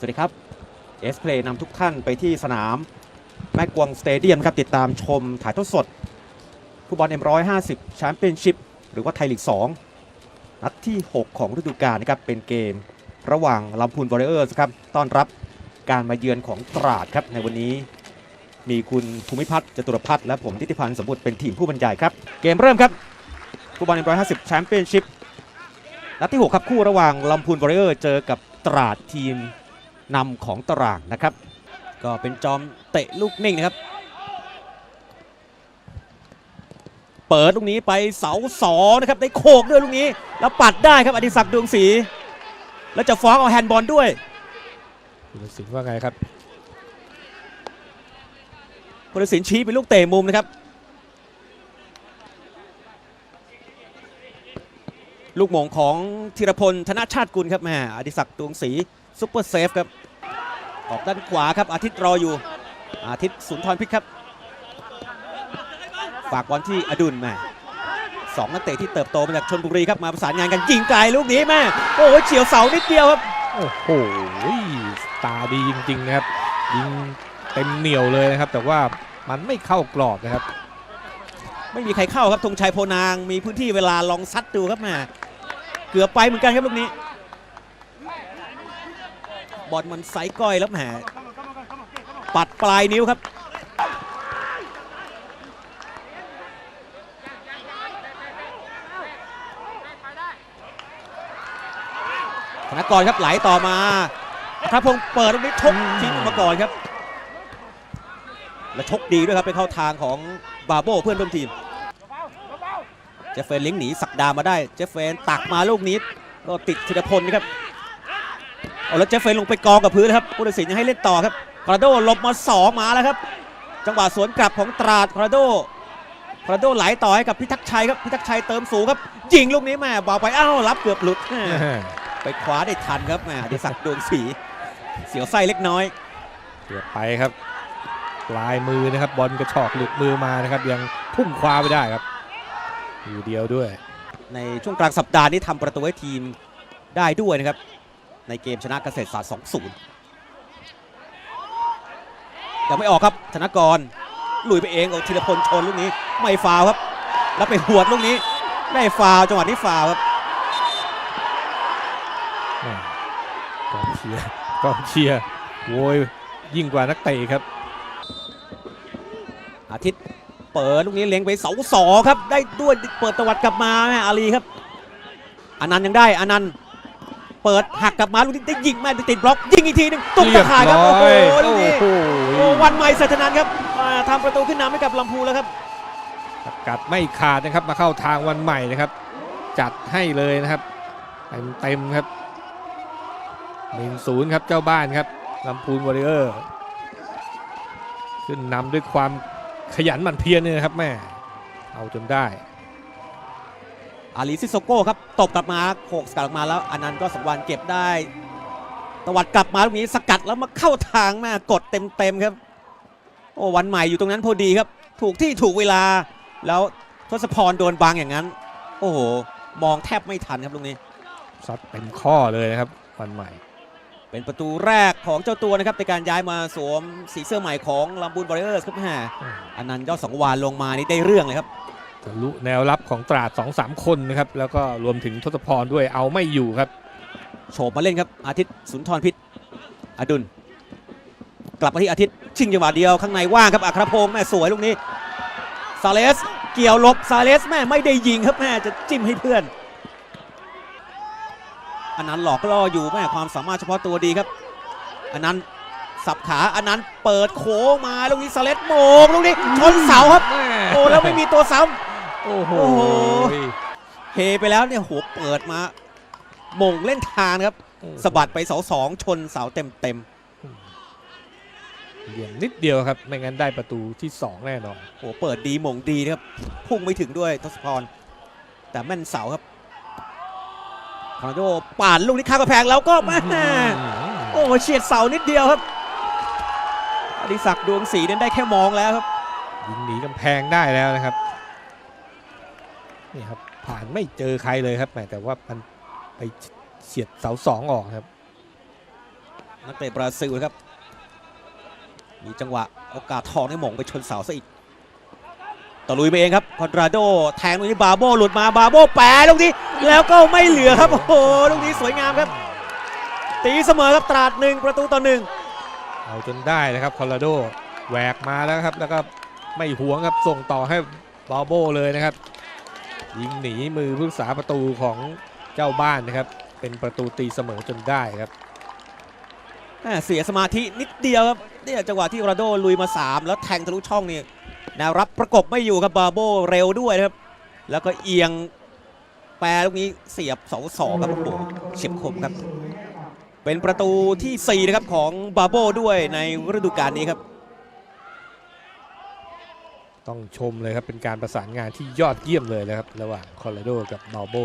สวัสดีครับเอสเพลย์นำทุกท่านไปที่สนาม แม่กวงสเตเดียมครับติดตามชมถ่ายทอดสดฟุตบอล M150 แชมเปี้ยนชิพหรือว่าไทยลีก 2 นัดที่ 6 ของฤดูกาลนะครับเป็นเกมระหว่างลำพูนวอริเออร์สครับต้อนรับการมาเยือนของตราดครับในวันนี้มีคุณภูมิพัฒน์จตุรพัฒน์และผมทิติพันธ์สมบูรณ์เป็นทีมผู้บรรยายครับ เกมเริ่มครับฟุตบอล M150 แชมเปี้ยนชิพนัดที่ 6 ครับ คู่ระหว่างลำพูนวอริเออร์เจอกับตราดทีม นำของตารางนะครับ ก็เป็นจอมเตะลูกนิ่งนะครับ เปิดลูกนี้ไปเสาสองนะครับได้โขกด้วยลูกนี้ แล้วปัดได้ครับอดิศักดิ์ดวงศรีแล้วจะฟ้องเอาแฮนด์บอลด้วยคุณสินว่าไงครับพุทธศิลป์ชี้เป็นลูกเตะมุมนะครับ ลูกหม่งของธีรพลธนชาติกุลครับแม่อดิศักดิ์ดวงศรี ซุปเปอร์เซฟครับ ออกด้านขวาครับ อาทิตย์รออยู่ อาทิตย์สุนทรพิษครับ ฝากบอลที่อดุลแม่สองนักเตะที่เติบโตมาจากชนบุรีครับ มาประสานงานกันยิงไกลลูกนี้แม่โอ้โหเฉียวเสานิดเดียวครับ โอ้โหตาดีจริงๆนะครับ ยิงเต็มเหนียวเลยนะครับ แต่ว่ามันไม่เข้ากรอบนะครับ ไม่มีใครเข้าครับธงชัยโพนาง มีพื้นที่เวลาลองซัดดูครับแม่เกือบไปเหมือนกันครับลูกนี้ บอลมันไซส์ก้อยแล้วแหมปัดปลายนิ้วครับ ธนกรครับไหลต่อมาพระพงเปิดตรงนี้ชกทิ้งออกมาก่อนครับ และชกดีด้วยครับไปเข้าทางของบาโบเพื่อนร่วมทีม เจฟเฟนเลี้ยงหนีสักดามาได้ เจฟเฟนตักมาลูกนี้ก็ติดธีรพลนะครับ เอาแล้วเจฟเฟนลงไปกองกับพื้นครับผู้ตัดสินยังให้เล่นต่อครับคาราโดหลบมาสองมาแล้วครับ จังหวะสวนกลับของตราดคาราโดคาราโดไหลต่อให้กับพิทักษ์ชัยครับพิทักษ์ชัยเติมสูงครับยิงลูกนี้แม่บอลไปอ้าวรับเกือบหลุดแม่ไปคว้าได้ทันครับแม่อดิศักดิ์ดวงศรีเสียวไส้เล็กน้อยเกือบไปครับปลายมือนะครับบอลกระชอกหลุดมือมานะครับยังพุ่งคว้าไม่ได้ครับอยู่เดียวด้วย ในช่วงกลางสัปดาห์นี้ทำประตูให้ทีมได้ด้วยนะครับ ในเกมชนะเกษตรศาสตร์ 2-0 ยังไม่ออกครับธนกรลุยไปเองเอาธีรพลชนลูกนี้ไม่ฟาวล์ครับ แล้วไปหวดลูกนี้ได้ฟาวล์จังหวะที่ฟาวล์ครับแม่กองเชียร์กองเชียร์โวยยิ่งกว่านักเตะครับ อาทิตย์เปิดลูกนี้เล็งไปเสาสองครับ ได้ด้วยเปิดตวัดกลับมาแม่อาลีครับอนันต์ยังได้อนันต์ เปิดหักกลับมาลูกนี้ได้ยิงแม่ติดบล็อก ยิงอีกทีหนึงตุ้มตะข่ายครับโอ้โหลูกนี้โอ้โหโอ้วันใหม่สัจนันท์ครับอ่าทำประตูขึ้นนำให้กับลำพูนแล้วครับ กัดไม่ขาดนะครับมาเข้าทางวันใหม่นะครับ จัดให้เลยนะครับเต็มเต็มๆครับหนึ่งศูนย์ครับเจ้าบ้านครับลำพูนวอริเออร์ขึ้นนำด้วยความขยันหมั่นเพียรเนี่ยนะครับแม่เอาจนได้ อาลีซิโซโก้ครับตบกลับมาโขกสกัดออกมาแล้วอนันต์ก็สังวานเก็บได้ตวัดกลับมาลูกนี้สกัดแล้วมาเข้าทางแม่กดเต็มๆครับ โอ้วันใหม่อยู่ตรงนั้นพอดีครับ ถูกที่ถูกเวลา แล้วทศพรโดนบังอย่างนั้น โอ้โหมองแทบไม่ทันครับลูกนี้ซัดเต็มข้อเลยนะครับวันใหม่ เป็นประตูแรกของเจ้าตัวนะครับในการย้ายมาสวมสีเสื้อใหม่ของลำบูนบริเออร์สครับแม่อนันต์ยอดสังวานลงมานี่ได้เรื่องเลยครับ ทะลุแนวรับของตราด2อสามคนนะครับ แล้วก็รวมถึงทศพรด้วยเอาไม่อยู่ครับ โฉบมาเล่นครับ อาทิตย์สุนทรพิษอดุล กลับมาที่อาทิตย์ชิงจังหวะเดียวข้างในว่างครับอัครพงษ์แม่สวยลูกนี้ซาเลส เกี่ยวหลบซาเลสแม่ไม่ได้ยิงครับแม่จะจิ้มให้เพื่อนอันนั้นหลอกล่ออยู่แม่ความสามารถเฉพาะตัวดีครับอันนั้นสับขาอันนั้นเปิดโค้งมาลูกนี้ซาเลสโมงลูกนี้ชนเสาครับโอ้แล้วไม่มีตัวซ้ำ โอ้โหโอ้โหเฮไปแล้วเนี่ยหัวเปิดมาหมงเล่นทางครับสะบัดไปเสาสองชนเสาเต็มเต็มเหลี่ยมนิดเดียวครับ ไม่งั้นได้ประตูที่ 2 แน่นอนๆโอ้เปิดดีหมงดีนะครับ พุ่งไม่ถึงด้วยทศพร แต่แม่นเสาครับคอนโดป่านลูกนี้ข้ามกระแพงแล้วก็แม่โอ้เฉียดเสานิดเดียวครับอดิศักดิ์ดวงศรีนั้นได้แค่มองแล้วครับยิงหนีกำแพงได้แล้วนะครับ นี่ครับผ่านไม่เจอใครเลยครับแหมแต่ว่ามันไปเฉียดเสาสองออกครับนักเตะบราซิลนะครับ มีจังหวะโอกาสทองได้หม่งไปชนเสาซะอีกตะลุยไปเองครับคอนราโดแทงลูกนี้บาโบหลุดมาบาโบแปะลูกนี้แล้วก็ไม่เหลือครับโอ้โหลูกนี้สวยงามครับ ตีเสมอครับตราดหนึ่งประตูต่อหนึ่งเอาจนได้นะครับคอลราโดแหวกมาแล้วครับ แล้วก็ไม่หวงครับส่งต่อให้บาโบเลยนะครับ ยิงหนีมือผู้รักษาประตูของเจ้าบ้านนะครับ เป็นประตูตีเสมอจนได้ครับเสียสมาธินิดเดียวครับเนี่ยจังหวะที่โรนัลโดลุยมา 3 แล้วแทงทะลุช่องนี่แนวรับประกบไม่อยู่ครับบาโบเร็วด้วยครับ แล้วก็เอียงแปรลูกนี้เสียบเสาสองครับโอ้โหเฉียบคมครับ เป็นประตูทีสี่4 นะครับของบาโบด้วยในฤดูกาลนี้ครับ ต้องชมเลยครับ เป็นการประสานงานที่ยอดเยี่ยมเลยนะครับ ระหว่างคอลราโดกับบาโบ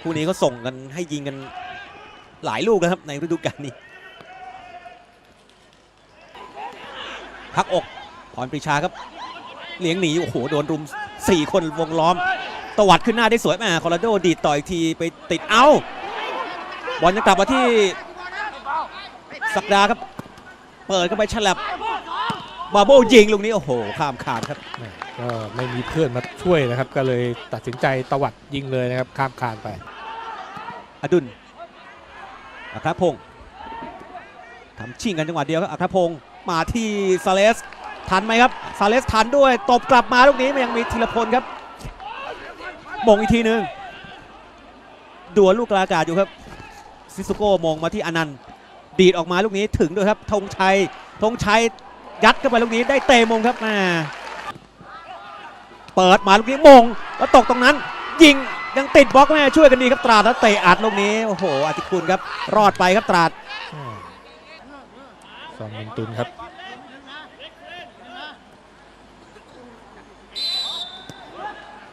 คู่นี้ก็ส่งกันให้ยิงกันหลายลูกนะครับในฤดูกาลนี้ พักอกพรปรีชาครับ เลี้ยงหนีโอ้โหโดนรุม 4 คนวงล้อม ตวัดขึ้นหน้าได้สวยแม่คอร์โดดีดต่อยทีไปติดเอ้าบอลจะกลับมาที่สักดาครับ เปิดเข้าไปฉลับ บาโบยิงลูกนี้โอ้โหข้ามคานครับแหม่ก็ไม่มีเพื่อนมาช่วยนะครับ ก็เลยตัดสินใจตวัดยิงเลยนะครับข้ามคานไป อดุลอัครพงศ์ทำชิงกันจังหวะเดียวครับอัครพงศ์มาที่ซาเลสทันไหมครับซาเลสทันด้วยตบกลับมาลูกนี้มันยังมีธีรพลครับมงอีกทีหนึ่งดวลลูกกลางอากาศอยู่ครับซิซุโก้มงมาที่อนันต์ดีดออกมาลูกนี้ถึงด้วยครับธงชัยธงชัย ยัดเข้าไปลูกนี้ได้เตะมงครับแม่เปิดมาลูกนี้มงแล้วตกตรงนั้น ยิงยังติดบล็อกแม่ช่วยกันดีครับตราดแล้วเตะอัดลูกนี้โอ้โหอธิคุณครับรอดไปครับตราดอืมซองมินตุนครับ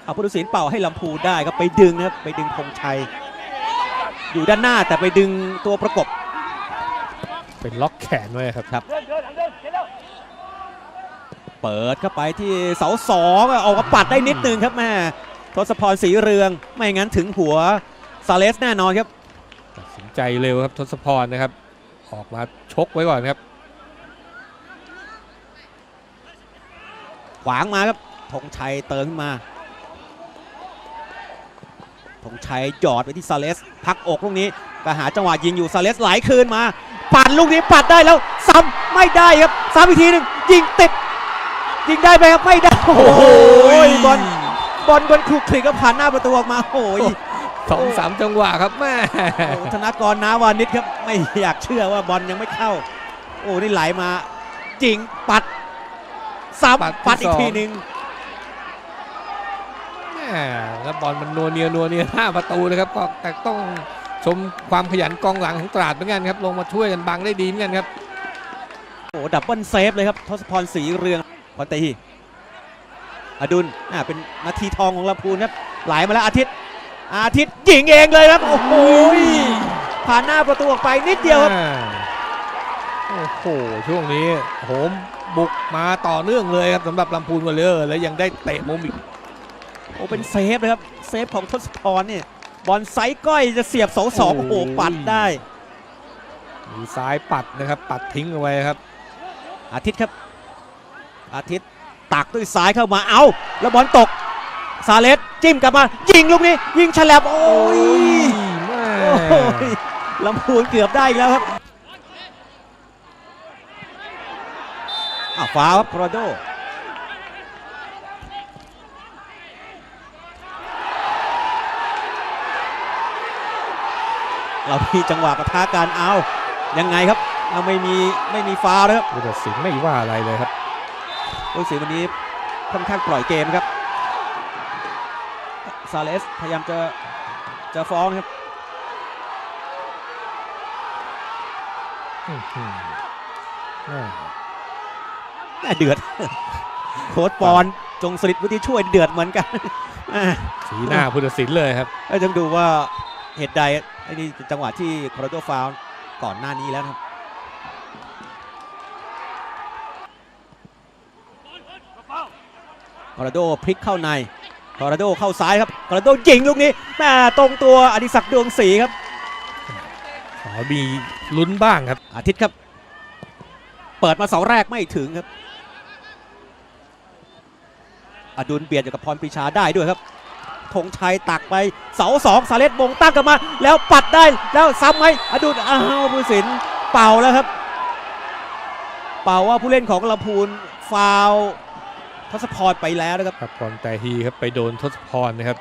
เอาผู้ตัดสินเป่าให้ลำพูนได้ครับไปดึงนะครับไปดึงธงชัย อยู่ด้านหน้าแต่ไปดึงตัวประกบ เป็นล็อกแขนไว้ครับครับ เปิดเข้าไปที่เสาสองอะออกมาปัดได้นิดนึงครับแม่ทศพรศรีเรืองไม่งั้นถึงหัวซาเลสแน่นอนครับตัดสินใจเร็วครับทศพรนะครับ ออกมาชกไว้ก่อนครับ ขวางมาครับธงชัยเติมขึ้นมาธงชัยหยอดไปที่ซาเลส พักอกลูกนี้ก็หาจังหวะยิงอยู่ซาเลสไหลคืนมาปัดลูกนี้ปัดได้แล้วซ้ำไม่ได้ครับซ้ำอีกทีหนึ่งยิงติด ยิงได้ไหมครับไม่ได้โอ้โหบอลบอลบอลคลุกคลิกก็ผ่านหน้าประตูออกมาโอ้ยสองสามจังหวะครับแม่โอ้ธนากรนาวานิชครับไม่อยากเชื่อว่าบอลยังไม่เข้า โอ้นี่ไหลมาจริงปัดซ้ำปัดอีกทีหนึ่งแม่แล้วบอลมันนัวเนียนัวเนียห้าประตูนะครับก็แต่ต้องชมความขยันกองหลังของตราดเหมือนกันครับ ลงมาช่วยกันบังได้ดีเหมือนกันครับ โอ้ดับเบิลเซฟเลยครับทศพรศรีเรือง พอตีอดุลอ่าเป็นนาทีทองของลำพูนครับไหลมาแล้วอาทิตย์ อาทิตย์ยิงเองเลยครับโอ้โหผ่านหน้าประตูออกไปนิดเดียวครับอ่าโอ้โหช่วงนี้โหมบุกมาต่อเนื่องเลยครับสำหรับลำพูนวอลเลอร์แล้วยังได้เตะมุมอีกโอ้เป็นเซฟเลยครับเซฟของทศพรเนี่ยบอลไซส์ก้อยจะเสียบเสาสองโอ้โอ้โหโหปัดได้มีซ้ายปัดนะครับ ปัดทิ้งเอาไว้ครับ อาทิตย์ครับ อาทิตย์ตักด้วยซ้ายเข้ามาเอาแล้วบอลตกซาเลสจิ้มกลับมา ยิงลูกนี้ ยิงฉลับโอ้ยแม่โอ้ยลำพูนเกือบได้อีกแล้วครับอ้าวฟาวครับโครโดเรามีจังหวะปะทะกันเอายังไงครับเราไม่มีไม่มีฟาวล์นะครับผู้ตัดสินไม่ว่าอะไรเลยครับ ผู้ตัดสินวันนี้ค่อนข้างปล่อยเกมครับซาเลสพยายามจะจะฟ้องครับอื้อหือแม่แม่เดือด โค้ดปอนจงสลิดวุฒิช่วยเดือดเหมือนกันอ่าสีหน้าผู้ตัดสินเลยครับก็ต้องดูว่าเหตุใดไอ้นี่เป็นจังหวะที่โครโดฟาวล์ก่อนหน้านี้แล้วนะครับ โครโดพลิกเข้าในโครโดเข้าซ้ายครับโครโดยิงลูกนี้แม่ตรงตัวอดิศักดิ์ดวงศรีครับซ้ายอมีลุ้นบ้างครับ อาทิตย์ครับ เปิดมาเสาแรกไม่ถึงครับ อดุลเบียดอยู่กับพรปรีชาได้ด้วยครับธงชัยตักไปเสาสองสาเลตมงตั้งกลับมา แล้วปัดได้แล้วซ้ำไหมอดุลอ้าวผู้สินเป่าแล้วครับ เป่าว่าผู้เล่นของลำพูนฟาวล์ ทศพรไปแล้วนะครับครับพรแต่ฮีครับไปโดนทศพรนะครับ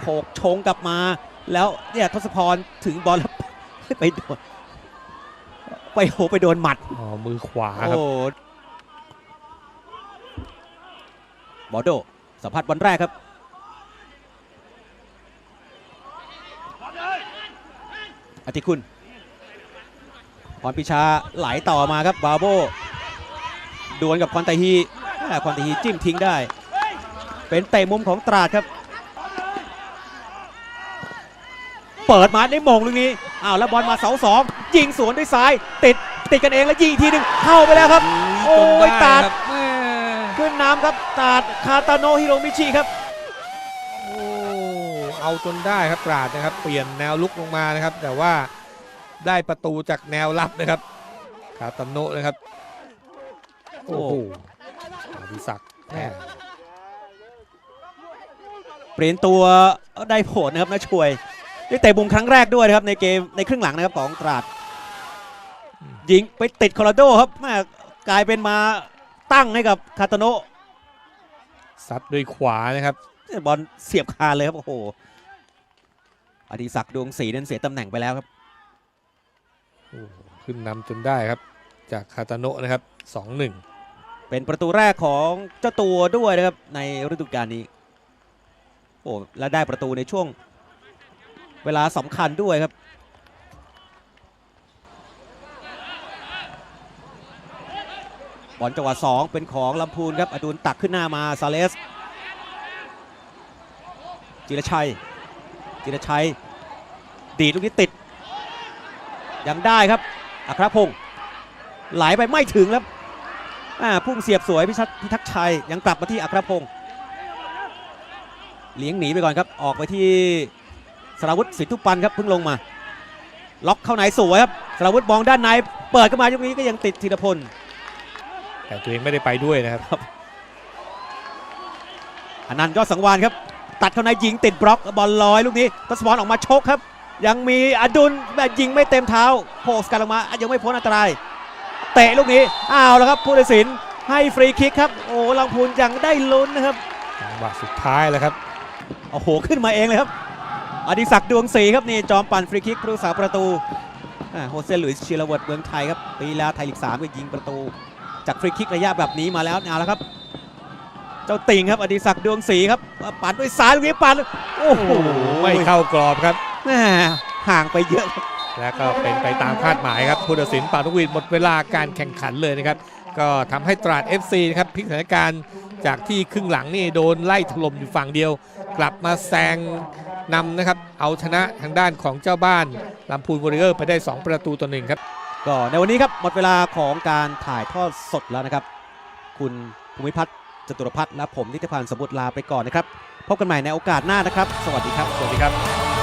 โขกชงกลับมา แล้วเนี่ยทศพรถึงบอลแล้วไปโดนไปโหไปโดนหมัดอ๋อมือขวาครับโอ้บอโดสัมผัสบอลแรกครับอธิคุณ พรพิชาไหลต่อมาครับบาโบดวลกับควันไตฮีอ่าควันไตฮีจิ้มทิ้งได้ เป็นเตะมุมของตราดครับ เปิดมาได้มงลูกนี้อ้าวแล้วบอลมาเสาสองยิงสวนด้วยซ้าย ติดติดกันเองแล้วยิงอีกทีหนึ่งเข้าไปแล้วครับ โอ้ยจนไตาดครับแม่ขึ้นน้ำครับตาดคาตาโนฮิโรมิชิครับโอ้เอาจนได้ครับตราดนะครับ เปลี่ยนแนวลุกลงมานะครับ แต่ว่า ได้ประตูจากแนวรับนะครับคาตาโนะนะครับ โอ้โหอดิศักดิ์แม่เปลี่ยนตัวได้ผลนะครับนะช่วยได้เตะมุมครั้งแรกด้วยนะครับในเกมในครึ่งหลังนะครับของตราดยิงไปติดโคโลราโดครับแม่กลายเป็นมาตั้งให้กับคาตาโนะซัดด้วยขวานะครับบอลเสียบคานเลยครับโอ้โหอดิศักดิ์ดวงศรีนั้นเสียตำแหน่งไปแล้วครับโอ้โห ขึ้นนำจนได้ครับ จากคาตาโนะนะครับ 2-1 เป็นประตูแรกของเจ้าตัวด้วยนะครับ ในฤดูกาลนี้ โอ้และได้ประตูในช่วง เวลาสำคัญด้วยครับบอลจังหวะสองเป็นของลำพูนครับอดุลตักขึ้นหน้ามาซาเลส จิรชัย จิรชัย ดีดลูกนี้ติด ยังได้ครับอัครพงศ์ไหลไปไม่ถึงแล้วอ่าพุ่งเสียบสวยพิชัดพิทักษ์ชัยยังกลับมาที่อัครพงศ์เลี้ยงหนีไปก่อนครับออกไปที่สราวุธสินทุปันครับเพิ่งลงมา ล็อกเข้าในสวยครับสราวุธมองด้านในเปิดเข้ามายุคนี้ก็ยังติดธีรพลแต่ตัวเองไม่ได้ไปด้วยนะครับอนันต์ยอดสังวานครับ ตัดเข้าในยิงติดบล็อกบอลลอยลูกนี้ทศพรออกมาชกครับ ยังมีอดุลแบบยิงไม่เต็มเท้าโผสกันออกมายังไม่พ้นอันตราย เตะลูกนี้อ้าวแล้วครับผู้ตัดสินให้ฟรีคิกครับ โอ้ลังพูนยังได้ลุ้นนะครับจังหวะสุดท้ายแล้วครับโอ้โหขึ้นมาเองเลยครับ อดิศักดิ์ดวงศรีครับนี่จอมปั่นฟรีคิกผู้รักษาประตูอ่าโฮเซนหลุยส์ชิลเวิร์ดเมืองไทยครับปีแล้วไทยลีก3ก็ยิงประตู จากฟรีคิกระยะแบบนี้มาแล้วเอาแล้วครับ เจ้าติงครับอดิศักดิ์ดวงศรีครับปั่นด้วยซ้ายลูกนี้ปั่นโอ้โหโอ้โหไม่เข้ากรอบครับ แม่ห่างไปเยอะครับและก็เป็นไปตามคาดหมายครับผู้ตัดสินปาทุกวินหมดเวลาการแข่งขันเลยนะครับ ก็ทำให้ตราด FC นะครับพลิกสถานการณ์จากที่ครึ่งหลังนี่โดนไล่ถล่มอยู่ฝั่งเดียว กลับมาแซงนำนะครับ เอาชนะทางด้านของเจ้าบ้านลำพูนวอริเออร์ไปได้ 2 ประตูต่อหนึ่งครับ ก็ในวันนี้ครับหมดเวลาของการถ่ายทอดสดแล้วนะครับ คุณภูมิพัฒน์จตุรพัฒน์และผมนิติพันธ์สมบุตรลาไปก่อนนะครับ พบกันใหม่ในโอกาสหน้านะครับ สวัสดีครับ สวัสดีครับ